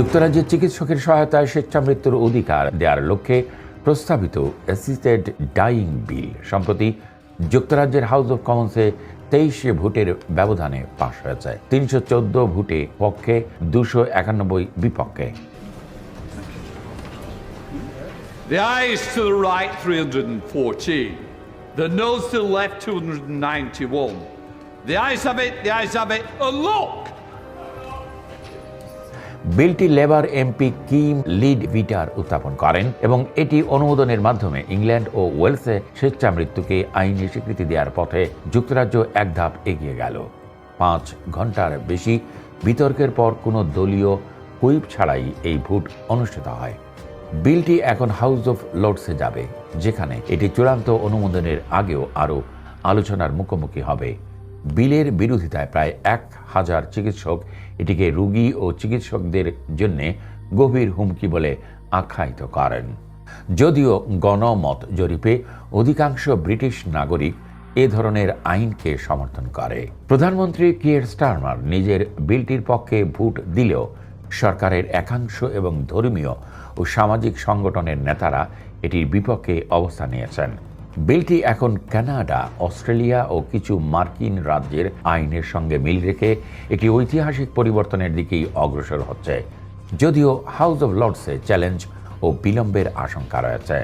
যুক্তরাজ্যের চিকিৎসকের সহায়তায় স্বেচ্ছামৃত্যুর অধিকার দেওয়ার লক্ষ্যে প্রস্তাবিত অ্যাসিস্টেড ডাইং বিল সম্প্রতি যুক্তরাজ্যের হাউস অব কমন্সে তেইশে ভোটের ব্যবধানে পাশ হয়েছে তিনশো চোদ্দ ভোটে পক্ষে দুশো একানব্বই বিপক্ষে The ayes to the right 314. The noes to the left 291. The ayes have it, the ayes have it. And look! বিলটি labour MP Kim Leadbeater উত্থাপন করেন এবং এটি অনুমোদনের মাধ্যমে ইংল্যান্ড ও ওয়েলসে স্বেচ্ছামৃত্যুকে আইনি স্বীকৃতি দেওয়ার পথে যুক্তরাজ্য এক ধাপ এগিয়ে গেল। পাঁচ ঘণ্টার বেশি বিতর্কের পর কোনো দলীয় হুইপ ছাড়াই এই ভোট অনুষ্ঠিত হয়। বিলটি এখন হাউস অফ লর্ডসে যাবে, যেখানে এটি চূড়ান্ত অনুমোদনের আগেও আরও আলোচনার মুখোমুখি হবে। বিলের বিরোধিতায় প্রায় এক হাজার চিকিৎসক এটিকে রোগী ও চিকিৎসকদের জন্য গভীর হুমকি বলে আখ্যায়িত করেন। যদিও গণমত জরিপে অধিকাংশ ব্রিটিশ নাগরিক এ ধরনের আইনকে সমর্থন করে। প্রধানমন্ত্রী কিয়ের স্টারমার নিজের বিলটির পক্ষে ভোট দিলেও সরকারের একাংশ এবং ধর্মীয় ও সামাজিক সংগঠনের নেতারা এটির বিপক্ষে অবস্থান নিয়েছেন। বিলটি এখন কানাডা, অস্ট্রেলিয়া ও কিছু মার্কিন রাজ্যের আইনের সঙ্গে মিল রেখে একটি ঐতিহাসিক পরিবর্তনের দিকেই অগ্রসর হচ্ছে। যদিও হাউস অব লর্ডসে চ্যালেঞ্জ ও বিলম্বের আশঙ্কা রয়েছে।